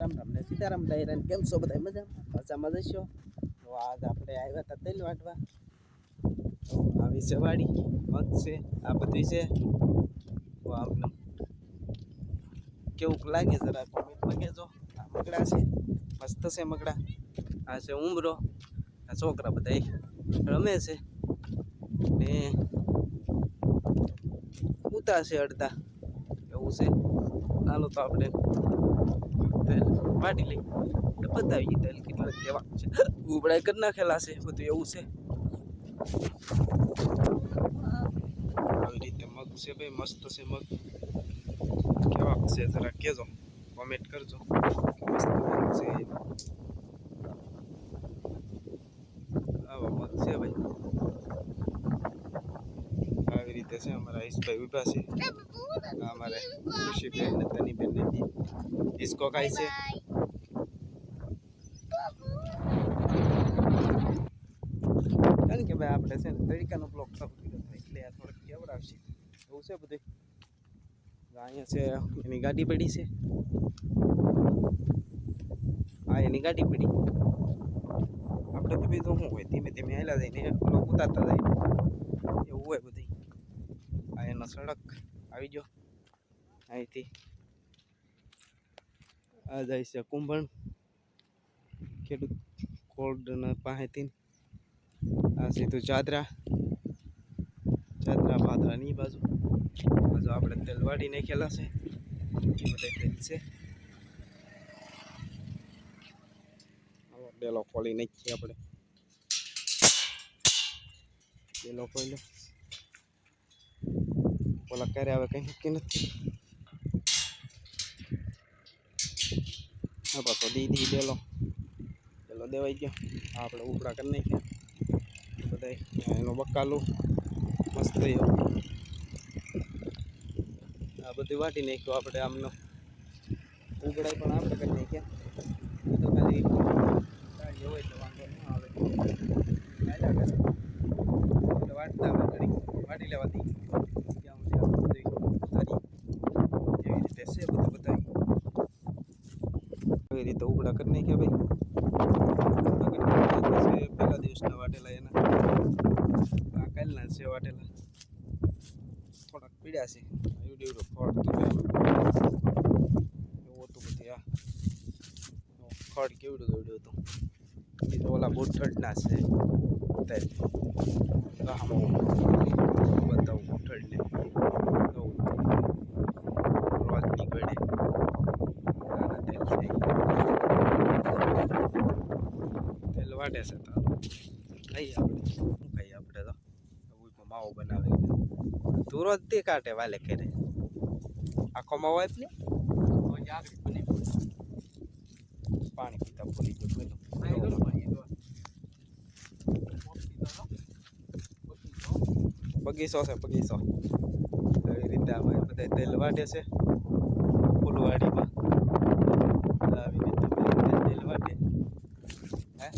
રામ સીતારામ ડાયરા કેમ છો બધા? મજામાં? મજામાં જશો? તો આજ આપણે આવ્યા હતા તેલ વાટવા. આવી છે વાડી મગ છે, આ બધી છે. તો આમને કેવું લાગે જરા કોમેન્ટમાં કહેજો. આ મગડા છે, મસ્ત છે મગડા. આ છે ઉમરો, આ છોકરા બધા રમે છે. ને ઉતા છે અડધા. એવું છે. ચાલો તો આપણે તેલ વાટી લઈ. તો બતાવી તેલ કેટલા કેવા છે. ઉબળાઈ કરી નાખેલા છે બધું એવું છે. આવી રીતે મગ છે ભાઈ મસ્ત છે મગ. કેવા છે જરા કહેજો. કોમેન્ટ કરજો. મસ્ત મગ છે આવા મગ છે ભાઈ રીતે છે, અમારા ઈશભાઈ ઊભા છે. આ અમારે ખુશીબેન ને તનીબેન ને ઈસકો ખાય છે. કારણ કે ભાઈ આપણે છે ને તરીકાનો બ્લોક ચાલુ કર્યો હતો, એટલે આ થોડુંક કેવડાવશે. એવું છે બધું અહીંયા છે, એની ગાડી પડી છે. હા, એની ગાડી પડી. આપણે તો બીજું શું હોય? ધીમે ધીમે હેલા જઈને બ્લોક ઉતારતા જાય. એવું હોય બધું આ સડક આવી ગયો. અહીંથી. આ જાય છે કુંભણ. ખેડૂત કોલ્ડના પાસેથી. આ સીધું ચાદરા ચાદરા પાદરાની બાજુ. બાજુ આપણે તેલવાડી નાખેલા છે. એ બધા તેલ છે. ડેલો ખોલી નાખીએ આપણે. ડેલો ખોલ્યો. ઓલા કરે આવે કંઈ નક્કી નથી હા પાછો દીદી ડેલો ડેલો દેવાઈ ગયો આપણે ઉપડા કરી નાખ્યા બધા એનો બકાલું મસ્ત એવું આ બધું વાટી નાખ્યું આપણે આમનો ઉગડાઈ પણ આપણે કરી નાખ્યા તો હોય તો વાંધો ન આવે વાટતા વાટી લેવાથી ત્યાં સુધી આપણે બધું ઉતારી એવી રીતે છે બધું બતાવી એવી રીતે ઉગડા કરી નાખ્યા ભાઈ પછી પહેલા દિવસના વાટેલા એના આ કાલના છે વાટેલા થોડાક પીડ્યા છે એવડું એવડું ફળ તો એવું હતું બધી આ ફળ કેવડું કેવડું હતું? એ તો ઓલા બુઠડના છે. બતાવું બુઠડને કહું રોજ નીકળે તેલ વાટે છે તો ખાઈએ આપણે. ખાઈએ આપણે તો? માવો બનાવે. ધૂરો જ તે કાંટે વાલે કરે આખો માવો આપ પાણી બગીચો છે બગીચો એવી રીતે અમે બધા તેલ વાટે છે. ફૂલવાડીમાં. આવી રીતે બધા તેલ વાટે હે?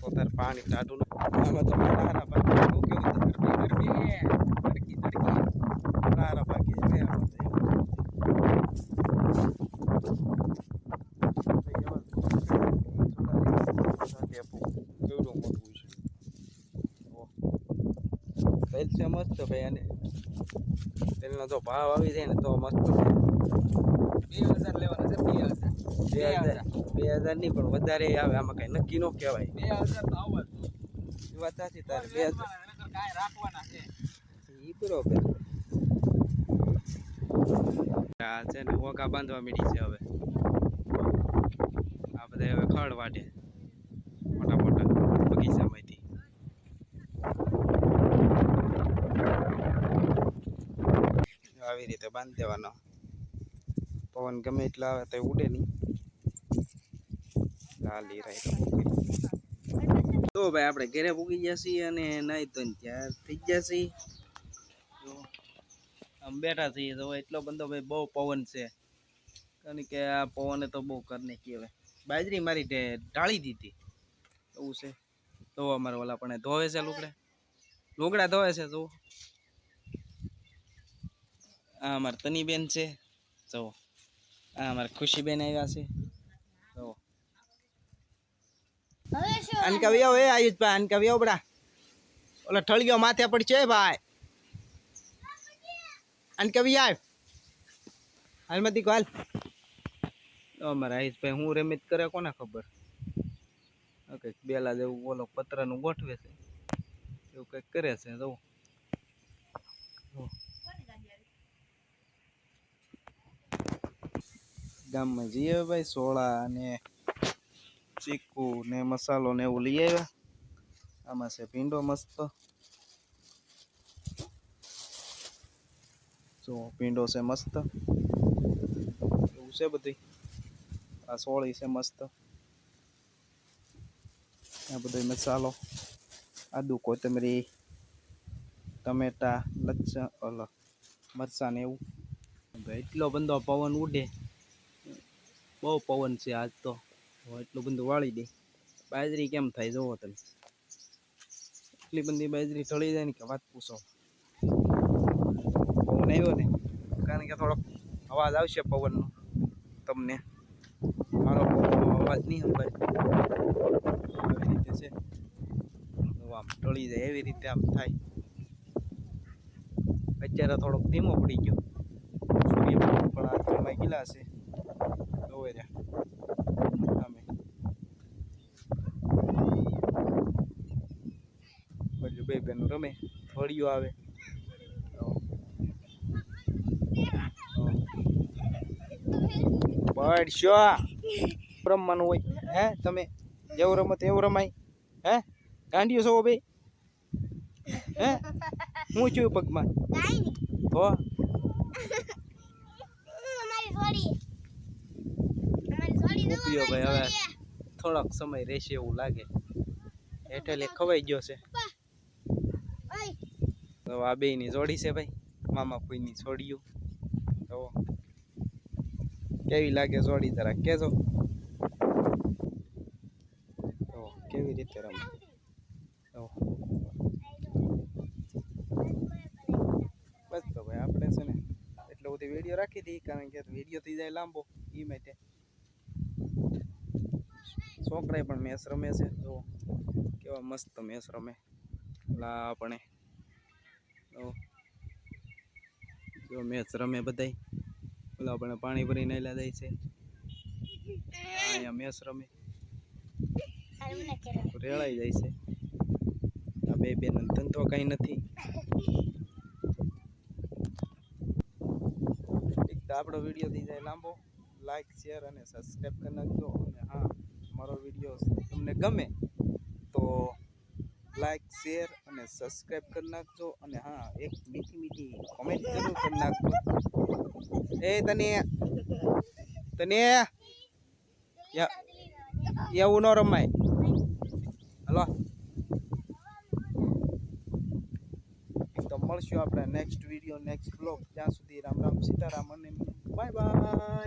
તો પાણી ન આમાં તો હારા પાકે એવું કેવું તો ગરમી ગરમી તડકી તડકી હારા પાકે છે આમાં તો એવું. કેવડું મોટું છે ઓહ. તેલ છે મસ્ત ભાઈ અને તેલનો જો ભાવ આવી જાય ને તો મસ્ત બે હજાર લેવાના છે બે હજાર. બે હજાર. બે હજાર નહીં પણ વધારે આવે આમાં કઈ નક્કી ન કહેવાય. બે હજાર તો આવવા એ વાત સાચી તારે બે હજાર કાંઈ રાખવાના છે. બરોબર. આ છે ને ઓકા બાંધવા મીડી છે હવે. આ બધા હવે ખડ વાટે. મોટા મોટા બગીચામાંથી આવી રીતે બાંધી દેવાનો. પવન ગમે એટલા આવે તો ઉડે નહીં. લાલી રાઈ તો ભાઈ આપણે ઘરે પૂગી ગયા છીએ અને નાઈ તો ત્યાં થઈ ગયા છીએ. આમ બેઠા છીએ તો એટલો બંધો ભાઈ બહુ પવન છે. કારણ કે આ પવને તો બહુ કરને કહેવાય. બાજરી મારી ઢાળી દીધી. એવું છે. તો અમારે ઓલા પણ ધોવે છે લુગડા. લુગડા ધોવે છે તો આ અમારે તનીબેન છે. જો આ અમારે ખુશીબેન આવ્યા છે. જો. આનકા વ્યાવ એ આયુષભાઈ આનકા વ્યાવ બડા? ઓલા ઠળિયો માથે પડશે ભાઈ. આનકા વ્યાવ હાલમાંથી હાલ અમારા આયુષભાઈ હું રમિત કરે કોને ખબર? ઓકે બેલા જેવું ઓલો પતરાનું ગોઠવે છે. એવું કંઈક કરે છે જો. ગામમાં જઈએ ભાઈ સોળા અને ચીકુ ને મસાલો ને એવું લઈ આવ્યા. આમાં છે ભીંડો મસ્ત. જો, ભીંડો છે મસ્ત. એવું છે બધી આ સોળી છે મસ્ત. આ બધો મસાલો. આદુ, કોથમરી, ટમેટા, લચ્છા ઓલો મરચાં ને એવું. એટલો બંધો પવન ઉડે. બહુ પવન છે આજ તો. એટલું બધું વાળી દે. બાજરી કેમ થાય જોવો તમે? એટલી બધી બાજરી ઢળી જાય ને કે વાત પૂછો. પવન આવ્યો ને, કારણ કે થોડોક અવાજ આવશે પવનનો તમને. મારો અવાજ નહીં સંભાય એવી રીતે છે. આમ ઢળી જાય, એવી રીતે આમ થાય. અત્યારે થોડોક ધીમો પડી ગયો. સૂર્ય પણ આ ગયેલા છે. જોવે રહ્યા અમે બાજુ બે બેનો રમે ફળિયો આવે. પડશો રમવાનું હોય હે તમે જેવું રમત એવું રમાય હે ગાંડીઓ છો બે હે હું છું પગમાં તો સોડી ભાઈ, હવે થોડોક સમય રહેશે એવું લાગે. હેઠલે ખવાઈ ગયો છે. તો આ બેયની જોડી છે ભાઈ, મામા ફૂઈની છોડ્યું તો કેવી લાગે જોડી જરા કેજો તો કેવી રીતે રમે? તો બસ તો ભાઈ, આપણે છે ને એટલે બધી વીડિયો રાખી હતી કારણ કે વીડિયો થઈ જાય લાંબો એ માટે છોકરાએ પણ મેચ રમે છે, જો કેવા મસ્ત મેચ રમે. લા જો. મેચ રમે બધાય. ઓલા પાણી ભરીને એલા દે છે. અહીંયા મેચ રમે. રેળાઈ જાય છે. આ બે બેન ધંધો કઈ નથી. આપણો વીડિયો થઈ જાય લાંબો. લાઈક શેર અને સબસ્ક્રાઈબ કરી નાખજો. અને હા મારો વીડિયો તમને ગમે તો લાઈક શેર અને સબસ્ક્રાઈબ કરી નાખજો. અને હા, એક મીઠી મીઠી કોમેન્ટ જરૂર કરી નાખજો. એ તને તને, યા, એવું ન રમાય. હલો. તો મળશું આપણે નેક્સ્ટ વીડિયો નેક્સ્ટ બ્લોગ ત્યાં સુધી રામ રામ, સીતારામ અને બાય બાય